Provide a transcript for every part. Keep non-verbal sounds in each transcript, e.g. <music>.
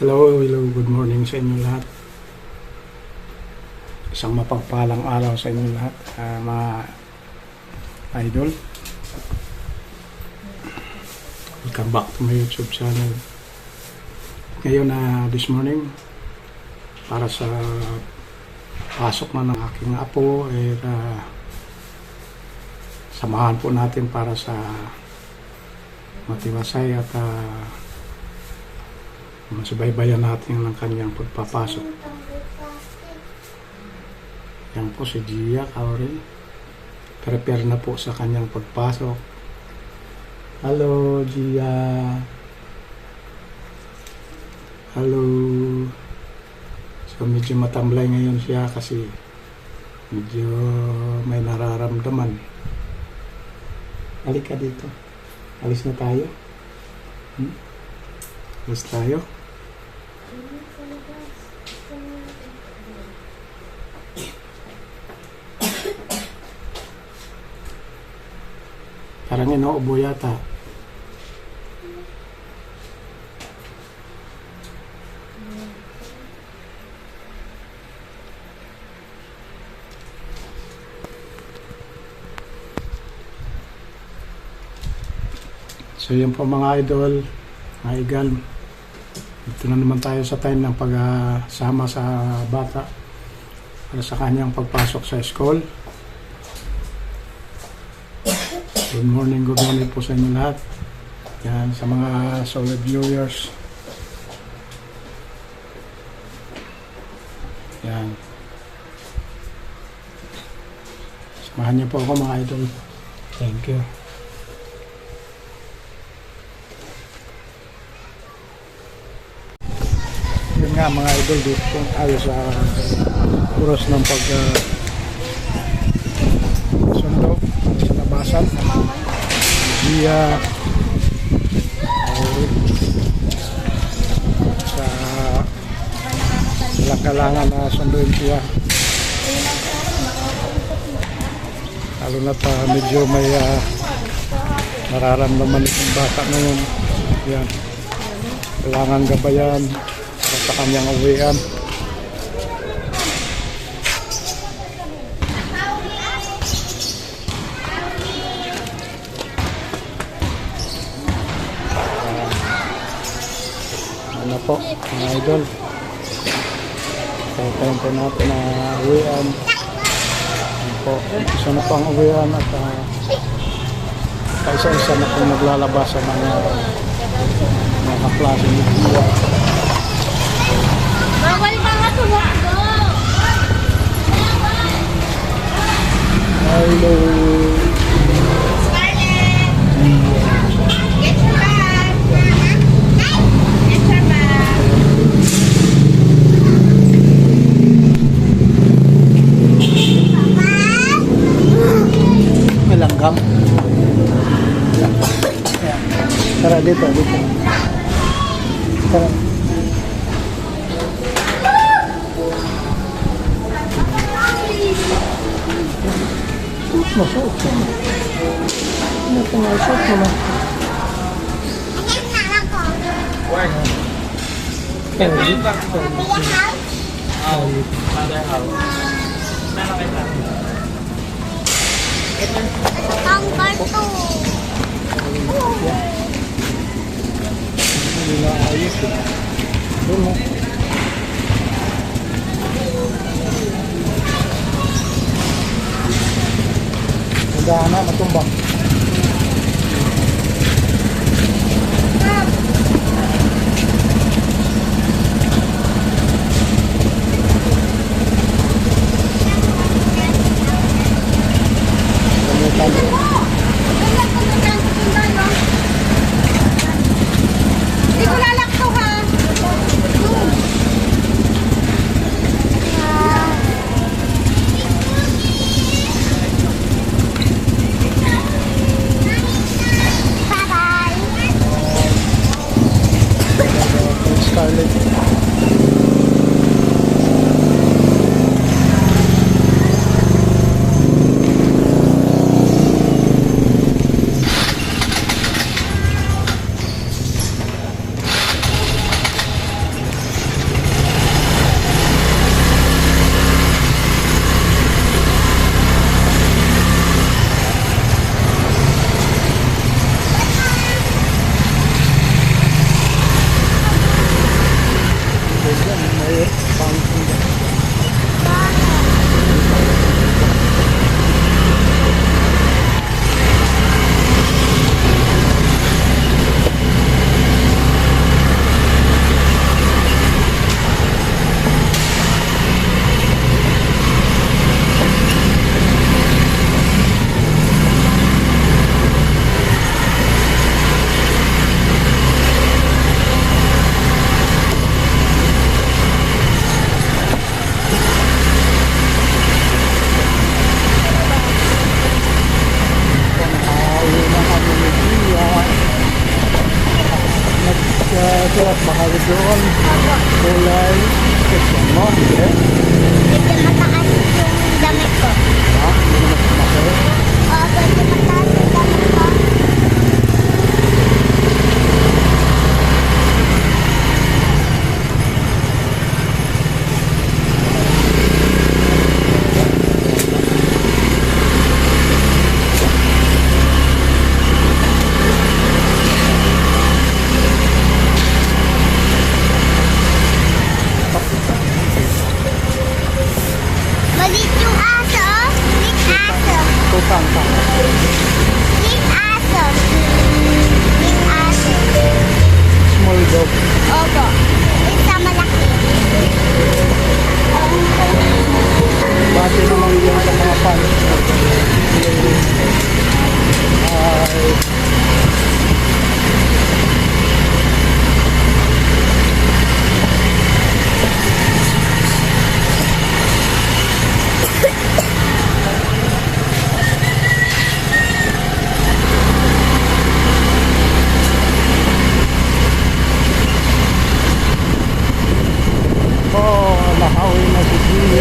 Hello, hello, good morning sa inyo lahat. Isang mapagpalang araw sa inyo lahat, ah, mga idol. Welcome back to my YouTube channel. Ngayon na this morning, para sa pasok na ng aking apo, eh, ah, samahan po natin para sa matiwasay at ah, Masubaybayan natin ng kanyang pagpapasok. Yan po si Gia Kaori. Prepare na po sa kanyang pagpasok. Hello, Gia. Hello. So medyo matamlay ngayon siya kasi medyo may nararamdaman. Halika dito. Alis na tayo. Hmm? Alis tayo. Parang inuubo yata. So yun po mga idol, mga igal. Ito na naman tayo sa time ng pagsama sa bata para sa kanyang pagpasok sa school. Good morning, good morning po sa inyo lahat. Yan, sa mga solid viewers. Yan. Samahan niyo po ako mga idol. Thank you. Nga mga idol, dito po tayo sa oras ng pag uh, sundo sa labasan. Via uh, sa walang kailangan na sunduin siya. Lalo na pa medyo may uh, nararamdaman itong bata ngayon. Yan. Kailangan gabayan sa kanyang uwian. Ano po, mga idol. Kaya po natin na uwian. Ano po, isa na po ang uwian at uh, kaisa-isa na po maglalabas sa mga mga klase ni Dia. Bawal mga tumakbo! Hello. Scarlett! Get your bag! Get your bag! May langgam. Tara dito, dito. Tara. Suot mo, suot mo. Ano ito nga, suot mo lang. Kaya, dito. Ang karto! Hindi na ayos eh. Doon mo. Handa na, matumbang. Gamitan.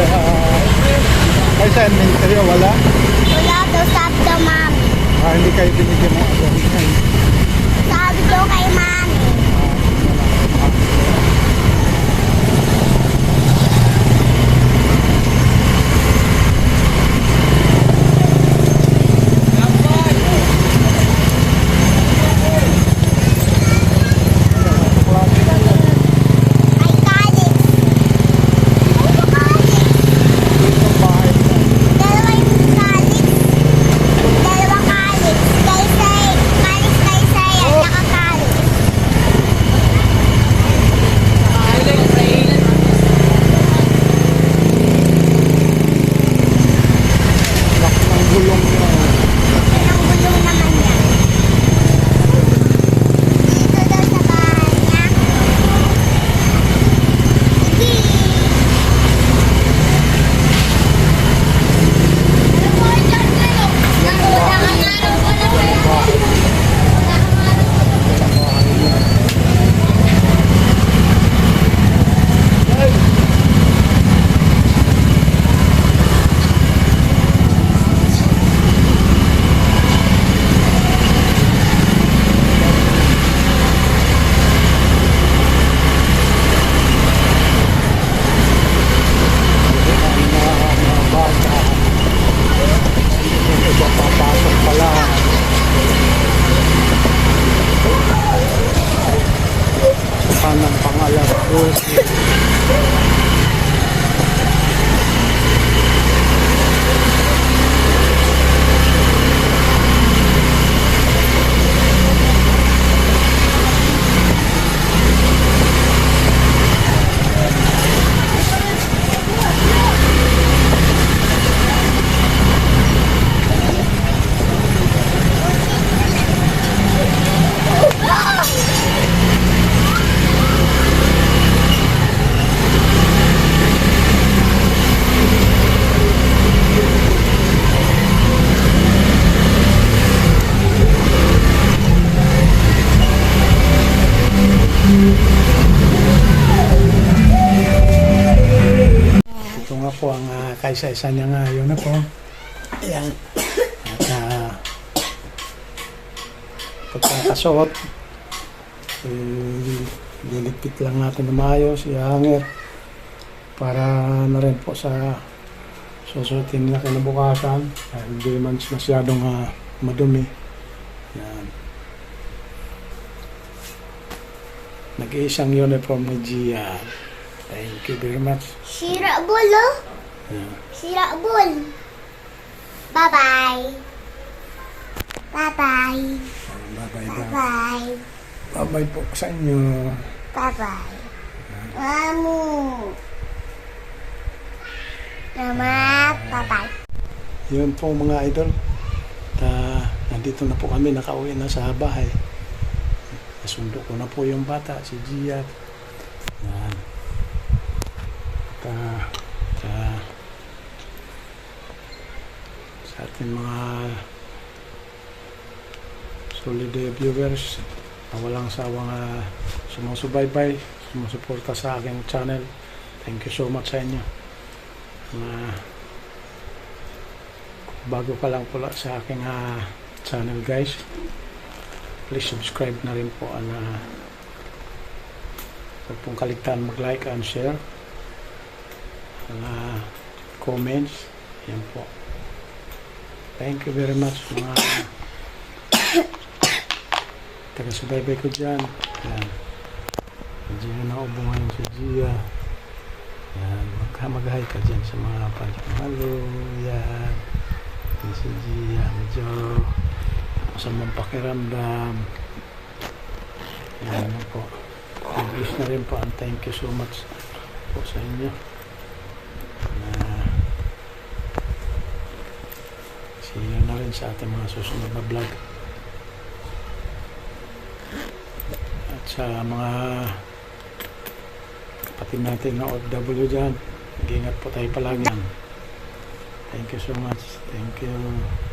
Gia. Ay, sa inventory, wala? Wala daw sabi daw mami. Ah, hindi kayo binigyan ng agad. Sabi daw kay mami. Ay, ang kaysa-isa niya nga yun na po. Ayan. At uh, pagkakasuot, eh, liligpit lang natin na maayos, i-hanger para na rin po sa susutin na kinabukasan dahil hindi man masyadong uh, madumi. Yan. Nag-iisang uniform ni Gia. Thank you very much. Sira bul, Yan. Sira bul. Bye-bye. Bye-bye. Bye-bye. Bye-bye. Bye-bye po sa inyo. Bye-bye. Mamu. Mama, bye-bye. Yun po mga idol. Ta, nandito na po kami, nakauwi na sa bahay. Nasundo ko na po yung bata, si Gia. Yan. Ta, ta, sa ating mga solid viewers, na walang sawang uh, sumusubaybay, sumusuporta sa aking channel. Thank you so much sa inyo. Na bago pa lang pula sa aking ah, channel guys, please subscribe na rin po at uh, huwag pong kaligtaan mag-like and share. Uh, comments. Yan po. Thank you very much mga <coughs> taga-subaybay ko dyan. Yan. Si Gia na ngayon si Gia. Yan. Maghamaghay ka dyan sa mga panjak. Hello. Yan. Yan si Gia. Medyo masamang pakiramdam. Yan na po. English na rin po. And thank you so much po sa inyo. Na see you na rin sa ating mga susunod na vlog. At sa mga kapatid natin na OFW dyan, mag-ingat po tayo palagi. Thank you so much. Thank you.